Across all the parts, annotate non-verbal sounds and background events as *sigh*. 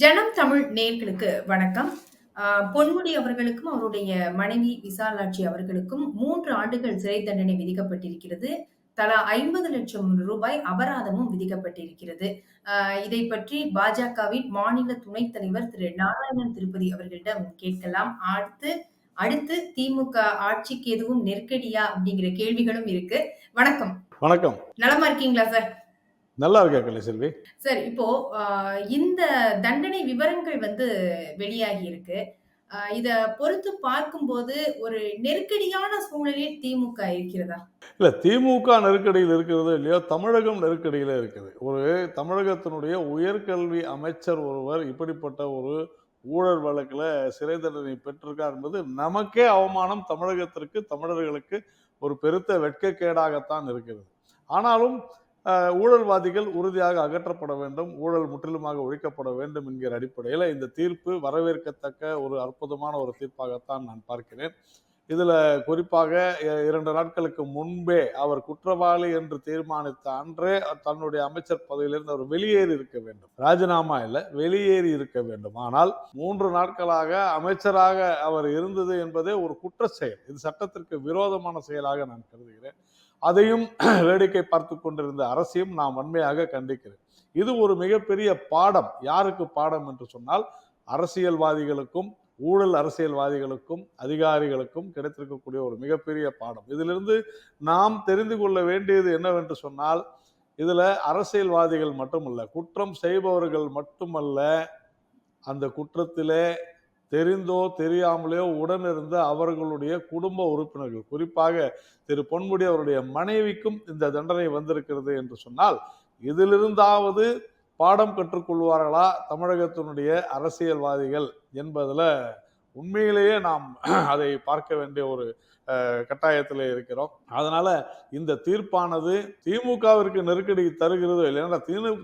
ஜனம் தமிழ் நேயர்களுக்கு வணக்கம். பொன்முடி அவர்களுக்கும், அவருடைய மனைவி விசாலாட்சி அவர்களுக்கும் 3 ஆண்டுகள் சிறை தண்டனை விதிக்கப்பட்டிருக்கிறது. தலா 50,00,000 ரூபாய் அபராதமும் விதிக்கப்பட்டிருக்கிறது. இதை பற்றி பாஜகவின் மாநில துணைத் தலைவர் திரு நாராயணன் திருப்பதி அவர்களிடம் கேட்கலாம். அடுத்து அடுத்து திமுக ஆட்சிக்கு எதுவும் நெருக்கடியா? அப்படிங்கிற கேள்விகளும் இருக்கு. வணக்கம். வணக்கம். நலமா இருக்கீங்களா சார்? நல்லா இருக்கேன் கலைசெல்வி. சார் இப்போ இந்த தண்டனை விவரங்கள் வந்து வெளியாகி இருக்கு. இத பொறுத்து பார்க்கும்போது ஒரு நெருக்கடியான சூழலில் திமுக இருக்கிறதா? இல்ல திமுக நெருக்கடியில் இருக்கிறதோ இல்லையோ, தமிழகம் நெருக்கடியில இருக்குது. ஒரு தமிழகத்தினுடைய உயர்கல்வி அமைச்சர் ஒருவர் இப்படிப்பட்ட ஒரு ஊழல் வழக்குல சிறை தண்டனை பெற்றிருக்கார் என்பது நமக்கே அவமானம். தமிழகத்திற்கு, தமிழர்களுக்கு ஒரு பெருத்த வெட்கக்கேடாகத்தான் இருக்கிறது. ஆனாலும் ஊழல்வாதிகள் உறுதியாக அகற்றப்பட வேண்டும். ஊழல் முற்றிலுமாக ஒழிக்கப்பட வேண்டும் என்கிற அடிப்படையில் இந்த தீர்ப்பு வரவேற்கத்தக்க ஒரு அற்புதமான ஒரு தீர்ப்பாகத்தான் நான் பார்க்கிறேன். இதில் குறிப்பாக இரண்டு நாட்களுக்கு முன்பே அவர் குற்றவாளி என்று தீர்மானித்த அன்றே தன்னுடைய அமைச்சர் பதவியிலிருந்து அவர் வெளியேறி இருக்க வேண்டும். ராஜினாமா இல்லை வெளியேறி இருக்க வேண்டும். ஆனால் மூன்று நாட்களாக அமைச்சராக அவர் இருந்தது என்பதே ஒரு குற்ற செயல். இது சட்டத்திற்கு விரோதமான செயலாக நான் கருதுகிறேன். அதையும் *clears throat* வேடிக்கை பார்த்து கொண்டிருந்த அரசையும் நான் வன்மையாக கண்டிக்கிறேன். இது ஒரு மிகப்பெரிய பாடம். யாருக்கு பாடம் என்று சொன்னால், அரசியல்வாதிகளுக்கும், ஊழல் அரசியல்வாதிகளுக்கும், அதிகாரிகளுக்கும் கிடைத்திருக்கக்கூடிய ஒரு மிகப்பெரிய பாடம். இதிலிருந்து நாம் தெரிந்து கொள்ள வேண்டியது என்னவென்று சொன்னால், இதில் அரசியல்வாதிகள் மட்டுமல்ல, குற்றம் செய்பவர்கள் மட்டுமல்ல, அந்த குற்றத்திலே தெரிந்தோ தெரியாமலேயோ உடனிருந்த அவர்களுடைய குடும்ப உறுப்பினர்கள், குறிப்பாக திரு பொன்முடி அவருடைய மனைவிக்கும் இந்த தண்டனை வந்திருக்கிறது என்று சொன்னால், இதிலிருந்தாவது பாடம் கற்றுக்கொள்வார்களா தமிழகத்தினுடைய அரசியல்வாதிகள் என்பதில் உண்மையிலேயே நாம் *clears throat* அதை பார்க்க வேண்டிய ஒரு கட்டாயத்தில் இருக்கிறோம். அதனால இந்த தீர்ப்பானது திமுகவிற்கு நெருக்கடி தருகிறதோ இல்லை ஏன்னா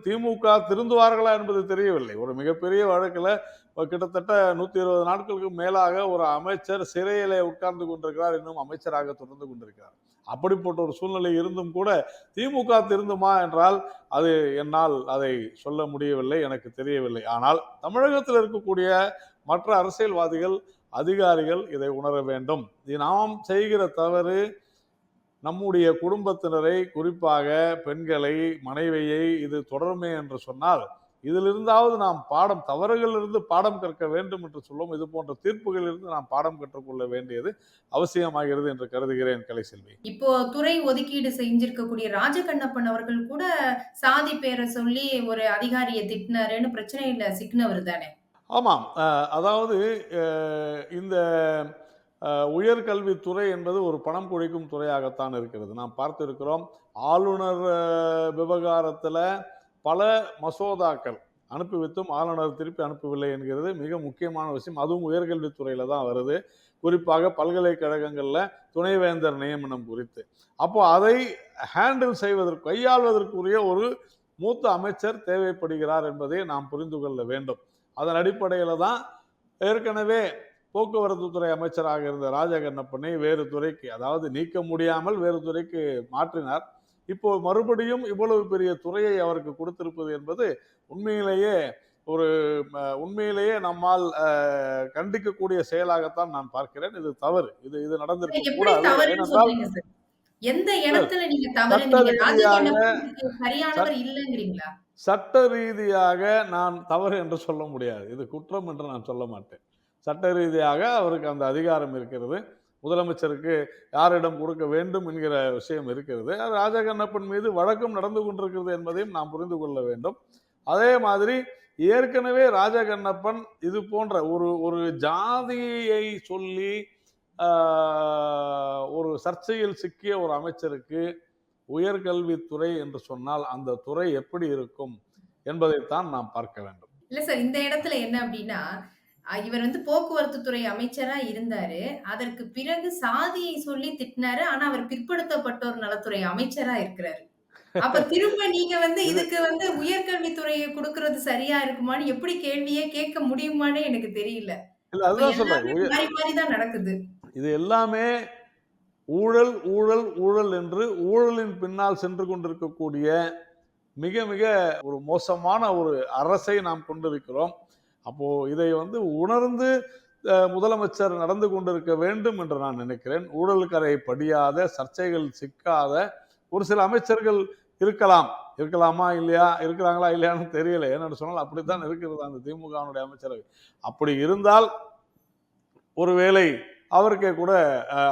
திமுக திருந்துவார்களா என்பது தெரியவில்லை. ஒரு மிகப்பெரிய வழக்கில் கிட்டத்தட்ட 120 நாட்களுக்கு மேலாக ஒரு அமைச்சர் சிறையிலே உட்கார்ந்து கொண்டிருக்கிறார். இன்னும் அமைச்சராக தொடர்ந்து கொண்டிருக்கிறார். அப்படிப்பட்ட ஒரு சூழ்நிலை இருந்தும் கூட திமுக திருந்துமா என்றால், அது என்னால் அதை சொல்ல முடியவில்லை. எனக்கு தெரியவில்லை. ஆனால் தமிழகத்தில் இருக்கக்கூடிய மற்ற அரசியல்வாதிகள், அதிகாரிகள் இதை உணர வேண்டும். நாம் செய்கிற தவறு நம்முடைய குடும்பத்தினரை, குறிப்பாக பெண்களை, மனைவியை இது தொடருமே என்று சொன்னால், இதிலிருந்தாவது நாம் பாடம் தவறுகளிலிருந்து பாடம் கற்க வேண்டும் என்று சொல்லும். இது போன்ற தீர்ப்புகளிலிருந்து நாம் பாடம் கற்றுக்கொள்ள வேண்டியது அவசியமாகிறது என்று கருதுகிறேன் கலைசெல்வி. இப்போ துறை ஒதுக்கீடு செஞ்சிருக்கக்கூடிய ராஜகண்ணப்பன் அவர்கள் கூட சாதி பேர சொல்லி ஒரு அதிகாரிய திட்டினாருன்னு பிரச்சனையில சிக்கினவர் தானே? ஆமாம். அதாவது இந்த உயர்கல்வித்துறை என்பது ஒரு பணம் கொழிக்கும் துறையாகத்தான் இருக்கிறது. நாம் பார்த்திருக்கிறோம். ஆளுநர் விவகாரத்துல பல மசோதாக்கள் அனுப்பி வைத்தும் ஆளுநர் திருப்பி அனுப்பவில்லை என்கிறது மிக முக்கியமான விஷயம். அதுவும் உயர்கல்வித்துறையில் தான் வருது. குறிப்பாக பல்கலைக்கழகங்களில் துணைவேந்தர் நியமனம் குறித்து. அப்போ அதை ஹேண்டில் செய்வதற்கு கையாள்வதற்குரிய ஒரு மூத்த அமைச்சர் தேவைப்படுகிறார் என்பதை நாம் புரிந்து கொள்ள வேண்டும். அதன் அடிப்படையில் தான் ஏற்கனவே போக்குவரத்து துறை அமைச்சராக இருந்த ராஜகண்ணப்பனை வேறு துறைக்கு அதாவது நீக்க முடியாமல் வேறு துறைக்கு மாற்றினார். இப்போ மறுபடியும் இவ்வளவு பெரிய துறையை அவருக்கு கொடுத்திருப்பது என்பது உண்மையிலேயே ஒரு உண்மையிலேயே நம்மால் கண்டிக்கக்கூடிய செயலாகத்தான் நான் பார்க்கிறேன். இது தவறு. இது இது நடந்திருக்க கூடாது. ஏனென்றால்? எந்த இடத்துல நீங்க இல்லங்கிறீங்களா? சட்ட ரீதியாக நான் தவறு என்று சொல்ல முடியாது. இது குற்றம் என்று நான் சொல்ல மாட்டேன். சட்ட ரீதியாக அவருக்கு அந்த அதிகாரம் இருக்கிறது. முதலமைச்சருக்கு யாரிடம் கொடுக்க வேண்டும் என்கிற விஷயம் இருக்கிறது. ராஜகண்ணப்பன் மீது வழக்கம் நடந்து கொண்டிருக்கிறது என்பதையும் நாம் புரிந்து கொள்ள வேண்டும். அதே மாதிரி ஏற்கனவே ராஜகண்ணப்பன் இது போன்ற ஒரு ஒரு ஜாதியை சொல்லி ஒரு சர்ச்சையில் சிக்கிய ஒரு அமைச்சருக்கு உயர்கல்வித்துறை என்று சொன்னால், அந்த துறை எப்படி இருக்கும் என்பதைத்தான் நாம் பார்க்க வேண்டும். இல்ல சார். இந்த இடத்துல என்ன அப்படின்னா இவர் வந்து போக்குவரத்து துறை அமைச்சரா இருந்தாரு. அதற்கு பிறகு சாதியை சொல்லி திட்டினாரு. ஆனா, அவர் பிற்படுத்தப்பட்டோர் நலத்துறை அமைச்சரா இருக்கிறாரு. அப்ப திரும்ப நீங்க வந்து இது இதுக்கு வந்து உயர்கல்வித்துறைய குடுக்குறது சரியா இருக்குமான்னு எப்படி கேள்வியே கேட்க முடியுமான்னே எனக்கு தெரியல. மாறி மாறி தான் நடக்குது. இது எல்லாமே ஊழல், ஊழல், ஊழல் என்று ஊழலின் பின்னால் சென்று கொண்டிருக்கக்கூடிய மிக மிக ஒரு மோசமான ஒரு அரசை நாம் கொண்டிருக்கிறோம். அப்போ இதை வந்து உணர்ந்து முதலமைச்சர் நடந்து கொண்டிருக்க வேண்டும் என்று நான் நினைக்கிறேன். ஊழல்கரை படியாத சர்ச்சைகள் சிக்காத ஒரு சில அமைச்சர்கள் இருக்கலாம். இருக்கலாமா இல்லையா? இருக்கிறாங்களா இல்லையான்னு தெரியல. ஏன்னு சொன்னால் அப்படித்தான் இருக்கிறது அந்த திமுகவினுடைய அமைச்சரவை. அப்படி இருந்தால் ஒருவேளை அவருக்கே கூட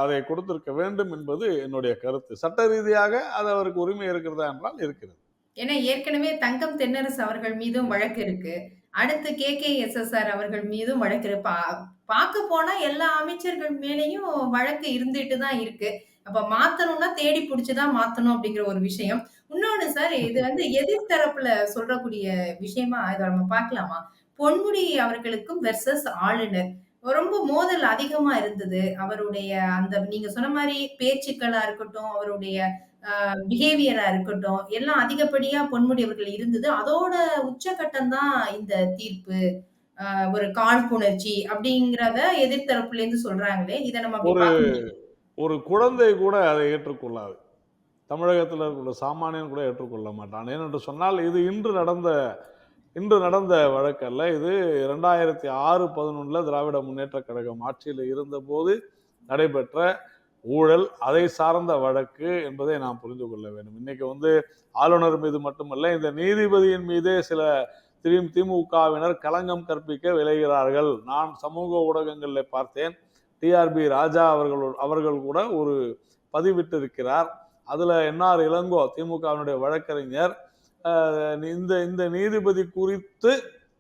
அதை கொடுத்திருக்க வேண்டும் என்பது என்னுடைய கருத்து. சட்ட ரீதியாக அது அவருக்கு உரிமை இருக்கிறதா என்றால் இருக்கிறது. ஏன்னா ஏற்கனவே தங்கம் தென்னரசு அவர்கள் மீதும் வழக்கு இருக்கு. அடுத்து கே.கே.எஸ்.எஸ்.ஆர் அவர்கள் மீதும் வழக்கு பா பார்க்க போனா எல்லா அமைச்சர்கள் மேலேயும் வழக்கு இருந்துட்டு தான் இருக்கு. அப்ப மாத்தணும்னா தேடி புடிச்சு தான் மாத்தணும் அப்படிங்கிற ஒரு விஷயம். இன்னொன்னு சார் இது வந்து எதிர்த்தரப்புல சொல்றக்கூடிய விஷயமா இதை நம்ம பார்க்கலாமா? பொன்முடி அவர்களுக்கும் வெர்சஸ் ஆளுநர். ரொம்ப மோதல் அதிகமா இருந்தது. அவருடைய அந்த நீங்க சொன்ன மாதிரி பேச்சுக்களா இருக்கட்டும், அவருடைய பிஹேவியரா இருக்கட்டும், எல்லாம் அதிகப்படியா பொன்முடி அவர்கள் இருந்தது. அதோட உச்சகட்டம் தான் இந்த தீர்ப்பு. அ ஒரு காழ்ப்புணர்ச்சி அப்படிங்கிறத எதிர்த்தரப்புலேருந்து சொல்றாங்களே, இத நம்ம அப்படி ஒரு பார்க்க? ஒரு குழந்தை கூட அதை ஏற்றுக்கொள்ளாது தமிழகத்தில் இருக்கிற சாமானியன் கூட ஏற்றுக்கொள்ள மாட்டான் ஏனென்று சொன்னால் இது இன்று நடந்த இன்று நடந்த வழக்கல்ல இது ரெண்டாயிரத்தி ஆறு பதினொன்றில் திராவிட முன்னேற்ற கழகம் ஆட்சியில் இருந்தபோது நடைபெற்ற ஊழல் அதை சார்ந்த வழக்கு என்பதை நாம் புரிந்து கொள்ள வேண்டும். இன்னைக்கு வந்து ஆளுநர் மீது மட்டுமல்ல இந்த நீதிபதியின் மீதே சில திரு திமுகவினர் களங்கம் கற்பிக்க விளைகிறார்கள் நான் சமூக ஊடகங்களில் பார்த்தேன். டிஆர்பி ராஜா அவர்கள் அவர்கள் கூட ஒரு பதிவிட்டிருக்கிறார். அதில் என்ஆர் இளங்கோ திமுகவினுடைய வழக்கறிஞர் இந்த இந்த நீதிபதி குறித்து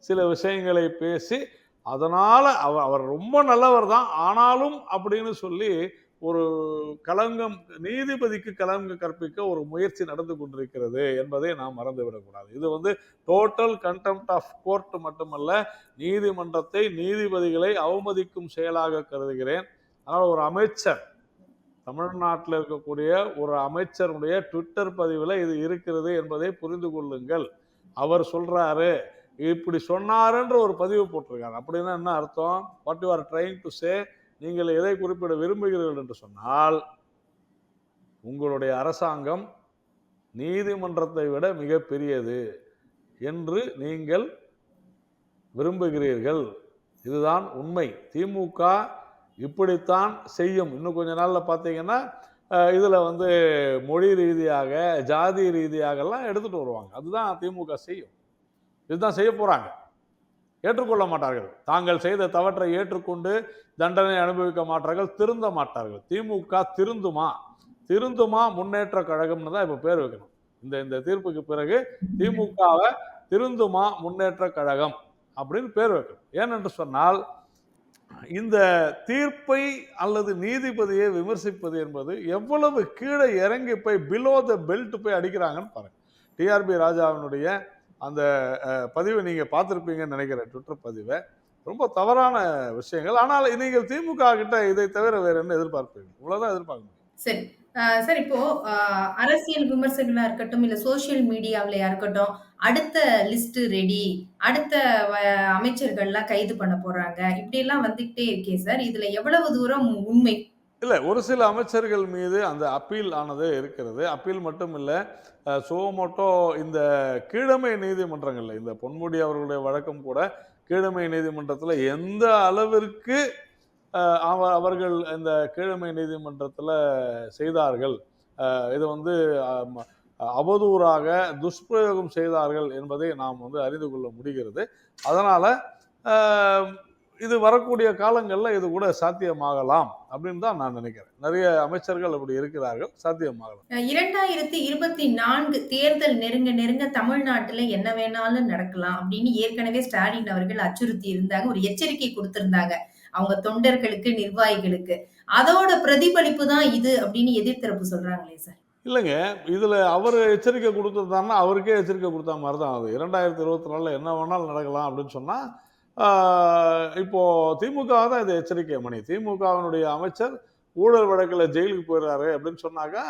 சில விஷயங்களை பேசி அதனால் அவர் அவர் ரொம்ப நல்லவர் தான். ஆனாலும் அப்படின்னு சொல்லி ஒரு களங்கம் நீதிபதிக்கு களங்கம் கற்பிக்க ஒரு முயற்சி நடந்து கொண்டிருக்கிறது என்பதை நாம் மறந்துவிடக்கூடாது. இது வந்து டோட்டல் கண்டெம்ட் ஆஃப் கோர்ட் மட்டுமல்ல நீதிமன்றத்தை நீதிபதிகளை அவமதிக்கும் செயலாக கருதுகிறேன். அதனால் ஒரு அமைச்சர் தமிழ்நாட்டில் இருக்கக்கூடிய ஒரு அமைச்சருடைய ட்விட்டர் பதிவில் இது இருக்கிறது என்பதை புரிந்து கொள்ளுங்கள். அவர் சொல்கிறாரு இப்படி சொன்னாருன்ற ஒரு பதிவு போட்டிருக்காரு. அப்படின்னா என்ன அர்த்தம்? What you are trying to say நீங்கள் எதை குறிப்பிட விரும்புகிறீர்கள் என்று சொன்னால் உங்களுடைய அரசாங்கம் நீதிமன்றத்தை விட மிகப்பெரியது என்று நீங்கள் விரும்புகிறீர்கள். இதுதான் உண்மை. திமுக இப்படித்தான் செய்யும். இன்னும் கொஞ்ச நாளில் பார்த்தீங்கன்னா இதில் வந்து மொழி ரீதியாக ஜாதி ரீதியாகலாம் எடுத்துகிட்டு வருவாங்க. அதுதான் திமுக செய்யும். இதுதான் செய்ய போகிறாங்க ஏற்றுக்கொள்ள மாட்டார்கள். தாங்கள் செய்த தவற்றை ஏற்றுக்கொண்டு தண்டனை அனுபவிக்க மாட்டார்கள் திருந்த மாட்டார்கள். திமுக திருந்துமா? திருந்துமா முன்னேற்ற கழகம்னு தான் இப்போ பேர் வைக்கணும். இந்த இந்த தீர்ப்புக்கு பிறகு திமுகவை திருந்துமா முன்னேற்ற கழகம் அப்படின்னு பேர் வைக்கணும். ஏனென்று சொன்னால் இந்த தீர்ப்பை அல்லது நீதிபதியை விமர்சிப்பது என்பது எவ்வளவு கீழே இறங்கி போய் பிலோ த பெல்ட் போய் அடிக்கிறாங்கன்னு பாருங்க. டிஆர்பி ராஜாவினுடைய அந்த பதிவை நீங்கள் பார்த்துருப்பீங்கன்னு நினைக்கிறேன் ட்விட்டர் பதிவை ரொம்ப தவறான விஷயங்கள் ஆனால் நீங்கள் திமுக கிட்ட இதை தவிர வேற என்ன எதிர்பார்ப்பீங்க இவ்வளவுதான் எதிர்பார்க்க முடியும் சரி. சார் இப்போ அரசியல் விமர்சகர்களா இருக்கட்டும், இல்ல சோசியல் மீடியாவிலையா இருக்கட்டும், அடுத்த லிஸ்ட் ரெடி. அடுத்த வ அமைச்சர்கள்லாம் கைது பண்ண போறாங்க. இப்படியெல்லாம் வந்துகிட்டே இருக்கே சார். இதுல எவ்வளவு தூரம் உண்மை? இல்லை ஒரு சில அமைச்சர்கள் மீது அந்த அப்பீல் ஆனது இருக்கிறது. அப்பீல் மட்டும் இல்லை அஹ், சுவமோட்டோ இந்த கீழமை நீதிமன்றங்களில் இந்த பொன்முடி அவர்களுடைய வழக்கம் கூட கீழமை நீதிமன்றத்தில் எந்த அளவிற்கு அவர்கள் இந்த கீழமை நீதிமன்றத்தில் செய்தார்கள் இது வந்து அவதூறாக துஷ்பிரயோகம் செய்தார்கள் என்பதை நாம் வந்து அறிந்து கொள்ள முடிகிறது. அதனால் இது வரக்கூடிய காலங்களில் இது கூட சாத்தியமாகலாம் அப்படின்னு தான் நான் நினைக்கிறேன் நிறைய அமைச்சர்கள் அப்படி இருக்கிறார்கள் சாத்தியமாகலாம் அ 2024 தேர்தல் நெருங்க நெருங்க தமிழ்நாட்டுல என்ன வேணாலும் நடக்கலாம் அப்படின்னு ஏற்கனவே ஸ்டாலின் அவர்கள் அச்சுறுத்தி இருந்தாங்க. ஒரு எச்சரிக்கை குடுத்திருந்தாங்க. அவங்க தொண்டர்களுக்கு, நிர்வாகிகளுக்கு. அதோட பிரதிபலிப்பு தான் இது அப்படின்னு எதிர்த்தரப்பு சொல்றாங்களே சார். இல்லைங்க இதுல அவர் எச்சரிக்கை கொடுத்துருந்தாருன்னா அவருக்கே எச்சரிக்கை கொடுத்த மாதிரி தான் அது இரண்டாயிரத்தி இருபத்தி நாலில் என்ன வேணாலும் நடக்கலாம் அப்படின்னு சொன்னா இப்போது இப்போ திமுக தான் இது எச்சரிக்கை மணி. திமுகவினுடைய அமைச்சர் ஊழல் வழக்கில் ஜெயிலுக்கு போயிடுறாரு அப்படின்னு சொன்னாக்கா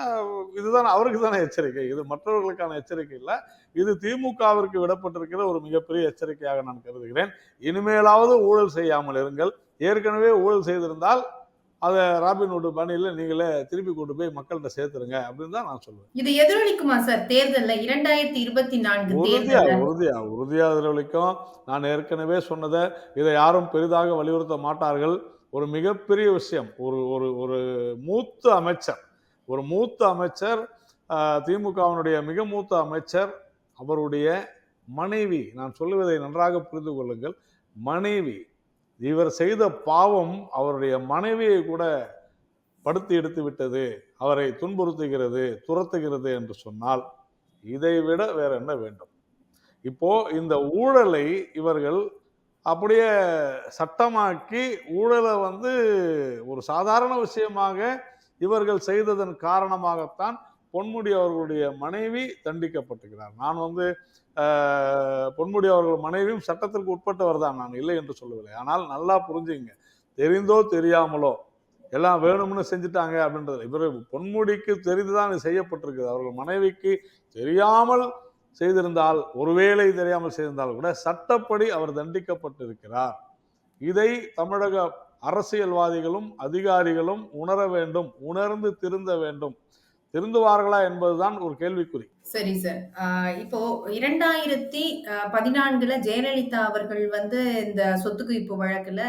இதுதான் அவருக்கு தானே எச்சரிக்கை. இது மற்றவர்களுக்கான எச்சரிக்கை இல்லை. இது திமுகவிற்கு விடப்பட்டிருக்கிற ஒரு மிகப்பெரிய எச்சரிக்கையாக நான் கருதுகிறேன். இனிமேலாவது ஊழல் செய்யாமல் இருங்கள். ஏற்கனவே ஊழல் செய்திருந்தால் அத ராபின்ஹுட் பாணியில நீங்களே திருப்பி கொண்டு போய் மக்கள்ட்ட சேர்த்துருங்க அப்படின்னு தான் நான் சொல்லுவேன். இது எதிரொலிக்குமா சார் தேர்தல்ல 2024 உறுதியா, தேர்தல்ல? உறுதியா, உறுதியா எதிரொலிக்கும். நான் ஏற்கனவே சொன்னத இத யாரும் பெரிதாக வலியுறுத்த மாட்டார்கள். ஒரு மிகப்பெரிய விஷயம். ஒரு ஒரு ஒரு மூத்த அமைச்சர் ஒரு மூத்த அமைச்சர் திமுகவினுடைய மிக மூத்த அமைச்சர் அவருடைய மனைவி நான் சொல்லுவதை நன்றாக புரிந்து கொள்ளுங்கள். மனைவி இவர் செய்த பாவம் அவருடைய மனைவியை கூட படுத்தி எடுத்து விட்டது. அவரை துன்புறுத்துகிறது, துரத்துகிறது என்று சொன்னால், இதைவிட வேற என்ன வேண்டும்? இப்போ இந்த ஊழலை இவர்கள் அப்படியே சட்டமாக்கி ஊழலை வந்து ஒரு சாதாரண விஷயமாக இவர்கள் செய்ததன் காரணமாகத்தான் பொன்முடி அவர்களுடைய மனைவி தண்டிக்கப்பட்டுகிறார் நான் வந்து பொன்முடி அவர்கள் மனைவியும் சட்டத்திற்கு உட்பட்டவர் தான். நான் இல்லை என்று சொல்லவில்லை. ஆனால் நல்லா புரிஞ்சுங்க தெரிந்தோ தெரியாமலோ எல்லாம் வேணும்னு செஞ்சுட்டாங்க அப்படின்றது இவர் பொன்முடிக்கு தெரிந்துதான் இது செய்யப்பட்டிருக்குது. அவர்கள் மனைவிக்கு தெரியாமல் செய்திருந்தால், ஒருவேளை தெரியாமல் செய்திருந்தால் கூட சட்டப்படி அவர் தண்டிக்கப்பட்டிருக்கிறார். இதை தமிழக அரசியல்வாதிகளும், அதிகாரிகளும் உணர வேண்டும். உணர்ந்து திருந்த வேண்டும். திருந்துவார்களா என்பதுதான் ஒரு கேள்விக்குறி. சரி சார். இப்போ இரண்டாயிரத்தி பதினான்குல ஜெயலலிதா அவர்கள் வந்து இந்த சொத்து குவிப்பு வழக்குல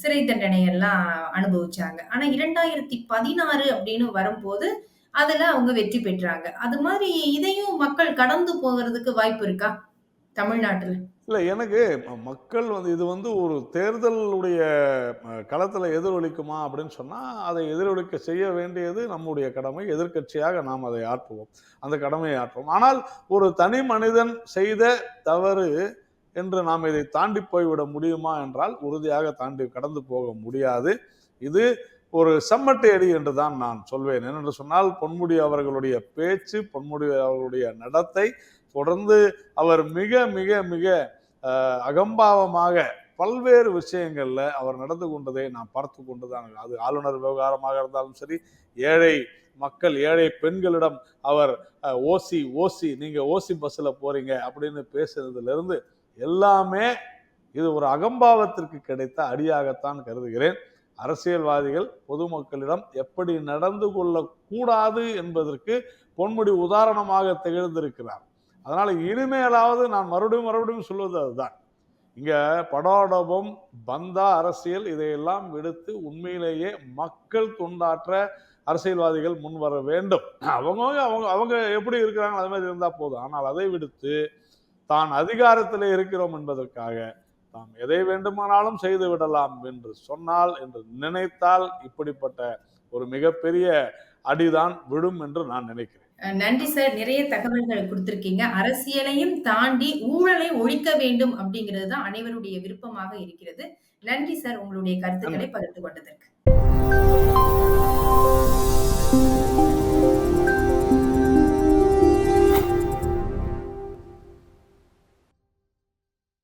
சிறை தண்டனை எல்லாம் அனுபவிச்சாங்க. ஆனா 2016 அப்படின்னு வரும்போது, அதுல அவங்க வெற்றி பெற்றாங்க. அது மாதிரி இதையும் மக்கள் கடந்து போகிறதுக்கு வாய்ப்பு இருக்கா? தமிழ்நாட்டுல? இல்லை எனக்கு மக்கள் வந்து இது வந்து ஒரு தேர்தலுடைய களத்தில் எதிரொலிக்குமா அப்படின்னு சொன்னால் அதை எதிரொலிக்க செய்ய வேண்டியது நம்முடைய கடமை. எதிர்க்கட்சியாக நாம் அதை ஆற்றுவோம். அந்த கடமையை ஆற்றுவோம். ஆனால் ஒரு தனி மனிதன் செய்த தவறு என்று நாம் இதை தாண்டி போய்விட முடியுமா என்றால், உறுதியாக தாண்டி கடந்து போக முடியாது. இது ஒரு செம்மட்டை அடி என்று தான் நான் சொல்வேன். ஏனென்று சொன்னால், பொன்முடி அவர்களுடைய பேச்சு, பொன்முடி அவர்களுடைய நடத்தை தொடர்ந்து அவர் மிக மிக மிக அகம்பாவமாக பல்வேறு விஷயங்களில் அவர் நடந்து கொண்டதை நான் பார்த்து கொண்டுதான் அது ஆளுநர் விவகாரமாக இருந்தாலும் சரி, ஏழை மக்கள், ஏழை பெண்களிடம் அவர் ஓசி ஓசி நீங்கள் ஓசி பஸ்ஸில் போகிறீங்க அப்படின்னு பேசுனதிலிருந்து எல்லாமே இது ஒரு அகம்பாவத்திற்கு கிடைத்த அடியாகத்தான் கருதுகிறேன். அரசியல்வாதிகள் பொதுமக்களிடம் எப்படி நடந்து கொள்ளக்கூடாது என்பதற்கு பொன்முடி உதாரணமாக திகழ்ந்திருக்கிறார். அதனால் இனிமேலாவது நான் மறுபடியும் மறுபடியும் சொல்வது அதுதான். இங்கே படோடபம், பந்தா அரசியல் இதையெல்லாம் விடுத்து உண்மையிலேயே மக்கள் தொண்டாற்ற அரசியல்வாதிகள் முன் வர வேண்டும். அவங்க அவங்க அவங்க எப்படி இருக்கிறாங்களோ அது மாதிரி இருந்தால் போதும். ஆனால் அதை விடுத்து தான் அதிகாரத்தில் இருக்கிறோம் என்பதற்காக நாம் எதை வேண்டுமானாலும் செய்து விடலாம் என்று சொன்னால், என்று நினைத்தால் இப்படிப்பட்ட ஒரு மிகப்பெரிய அடிதான் விடும் என்று நான் நினைக்கிறேன். நன்றி சார். நிறைய தகவல்கள் கொடுத்திருக்கீங்க. அரசியலையும் தாண்டி ஊழலை ஒழிக்க வேண்டும் அப்படிங்கிறது தான் அனைவருடைய விருப்பமாக இருக்கிறது. நன்றி சார் உங்களுடைய கருத்துக்களை பகிர்ந்து கொண்டதற்கு.